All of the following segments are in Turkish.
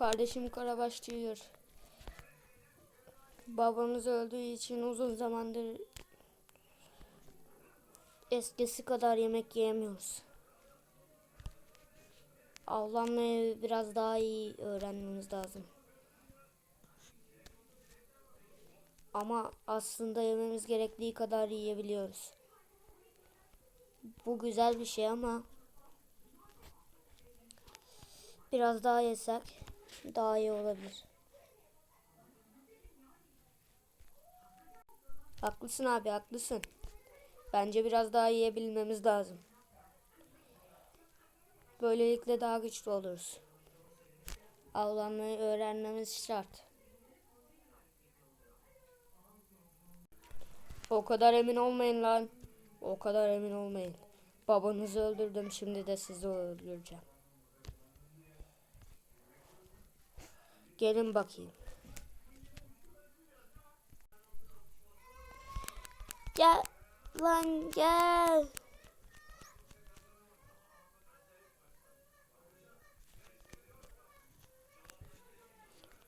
Kardeşim Karabaş diyor. Babamız öldüğü için uzun zamandır eskisi kadar yemek yiyemiyoruz. Avlanmayı biraz daha iyi öğrenmemiz lazım. Ama aslında yememiz gerektiği kadar yiyebiliyoruz. Bu güzel bir şey ama biraz daha yesek daha iyi olabilir. Haklısın abi haklısın. Bence biraz daha yiyebilmemiz lazım. Böylelikle daha güçlü oluruz. Avlanmayı öğrenmemiz şart. O kadar emin olmayın lan. O kadar emin olmayın. Babanızı öldürdüm şimdi de sizi öldüreceğim. Gelin bakayım. Gel lan gel.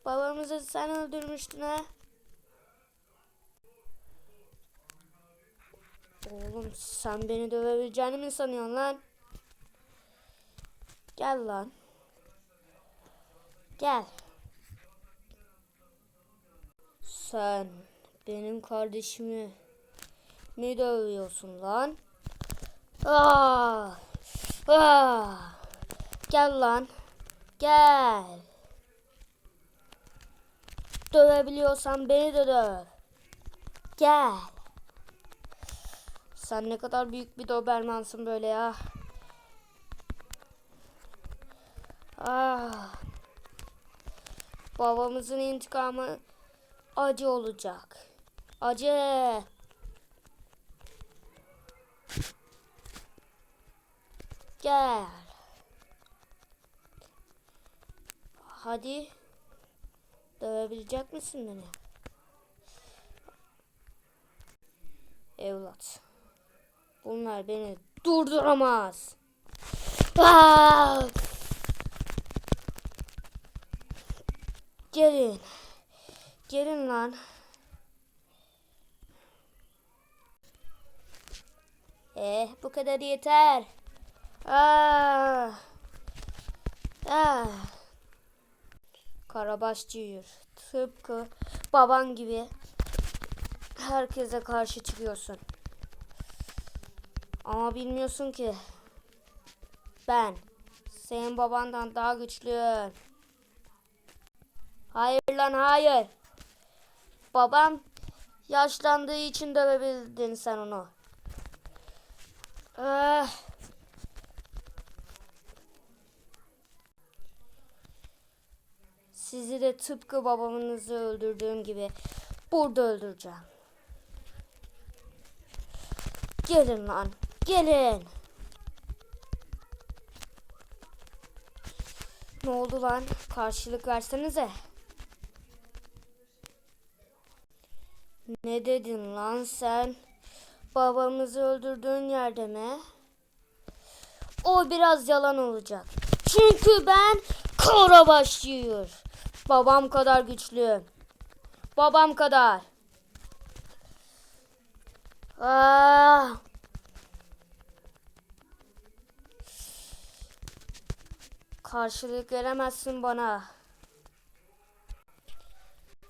Babamızı sen öldürmüştün ha. Oğlum sen beni dövebileceğini mi sanıyorsun lan? Gel lan. Gel. Sen benim kardeşimi mi dövüyorsun lan? Aa! Aa! Gel lan. Gel. Dövebiliyorsan beni de döv. Gel. Sen ne kadar büyük bir Dobermansın böyle ya. Ah. Babamızın intikamı acı olacak. Acı. Gel. Hadi. Dövebilecek misin beni? Evlat. Bunlar beni durduramaz. Aa! Gelin. Gelin lan. Eh bu kadar yeter. Aa! Aa! Karabaş diyor. Tıpkı baban gibi herkese karşı çıkıyorsun. Ama bilmiyorsun ki ben senin babandan daha güçlüyüm. Hayır lan hayır. Babam yaşlandığı için dövebildin sen onu. Ah. Sizi de tıpkı babamınızı öldürdüğüm gibi burada öldüreceğim. Gelin lan. Gelin. Ne oldu lan? Karşılık versenize. Ne dedin lan sen? Babamızı öldürdüğün yerde mi? O biraz yalan olacak. Çünkü ben kara yiyor. Babam kadar güçlüyüm. Babam kadar. Ah. Karşılık veremezsin bana.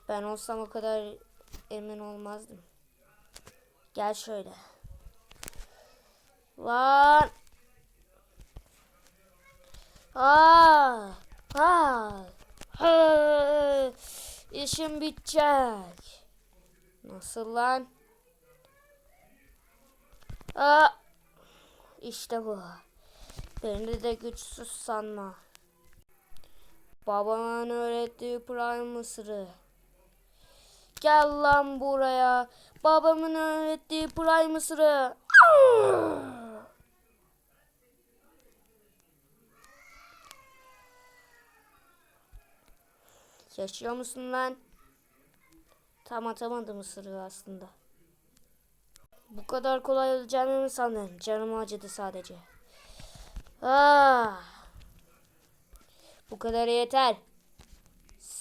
Ben olsam o kadar emin olmazdım. Gel şöyle. Lan. Aa. Aa. Hı. İşim bitecek. Nasıl lan? Aa. İşte bu. Beni de güçsüz sanma. Babamın öğrettiği prime mısırı. Gel lan buraya. Babamın öğrettiği prime mısırı. Yaşıyor musun lan? Tam atamadım ısırığı aslında. Bu kadar kolay öleceğimi mi sandın? Canım acıdı sadece. Ah. Bu kadar yeter.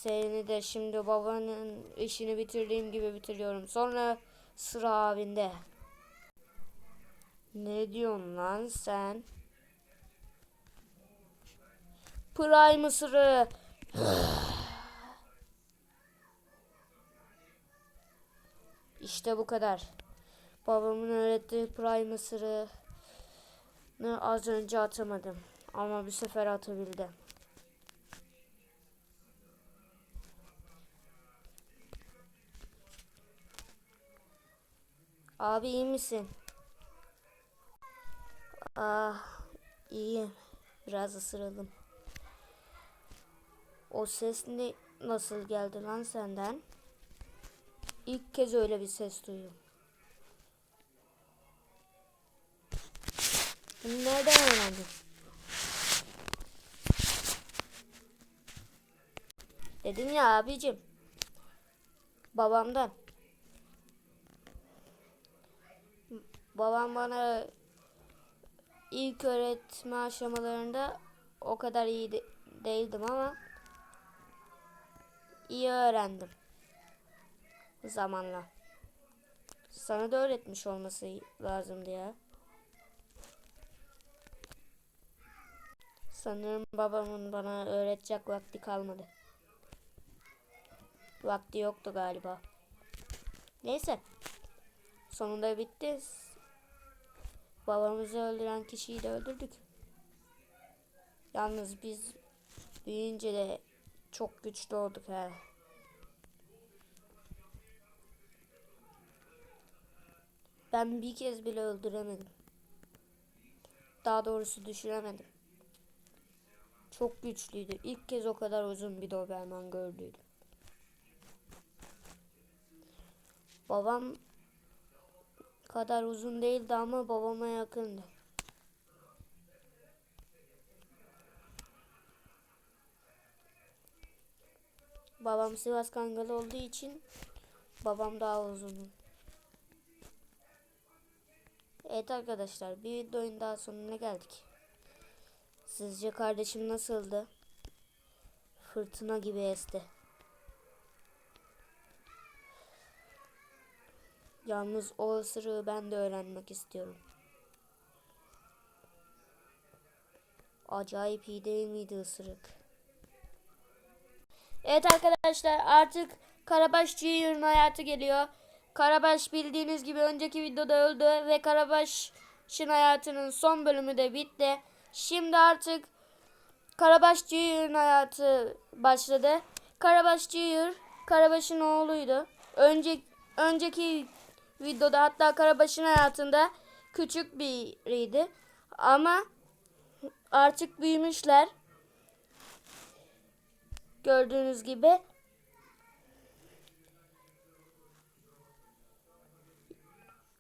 Seni de şimdi babanın işini bitirdiğim gibi bitiriyorum. Sonra sıra abinde. Ne diyorsun lan sen? Prime mısırı. İşte bu kadar. Babamın öğrettiği prime mısırı az önce atamadım. Ama bir sefer atabildim. Abi iyi misin? Ah iyiyim. Biraz ısıralım. O ses ne nasıl geldi lan senden? İlk kez öyle bir ses duyuyorum. Bunu nereden öğrendin? Dedim ya abicim. Babamdan. Babam bana ilk öğretme aşamalarında o kadar iyi de- değildim ama iyi öğrendim zamanla. Sana da öğretmiş olması lazımdı ya. Sanırım babamın bana öğretecek vakti kalmadı. Vakti yoktu galiba. Neyse. Sonunda bitti. Babamızı öldüren kişiyi de öldürdük. Yalnız biz büyüyünce de çok güçlü olduk he. Ben bir kez bile öldüremedim. Daha doğrusu düşüremedim. Çok güçlüydü. İlk kez o kadar uzun bir Doberman gördüydüm. Babam kadar uzun değildi ama babama yakındı. Babam Sivas Kangalı olduğu için babam daha uzun. Evet arkadaşlar bir videonun daha sonuna geldik. Sizce kardeşim nasıldı? Fırtına gibi esti. Yalnız o ısırığı ben de öğrenmek istiyorum. Acayip iyi değil miydi ısırık? Evet arkadaşlar artık Karabaş Junior'ın hayatı geliyor. Karabaş bildiğiniz gibi önceki videoda öldü ve Karabaş'ın hayatının son bölümü de bitti. Şimdi artık Karabaş Junior'ın hayatı başladı. Karabaş Junior Karabaş'ın oğluydu. Önce, önceki videoda hatta Karabaş'ın hayatında küçük biriydi. Ama artık büyümüşler. Gördüğünüz gibi.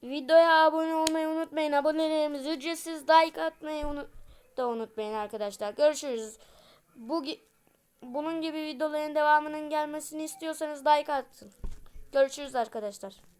Videoya abone olmayı unutmayın. Abonelerimiz ücretsiz. Like atmayı unut da unutmayın arkadaşlar. Görüşürüz. Bu bunun gibi videoların devamının gelmesini istiyorsanız like atın. Görüşürüz arkadaşlar.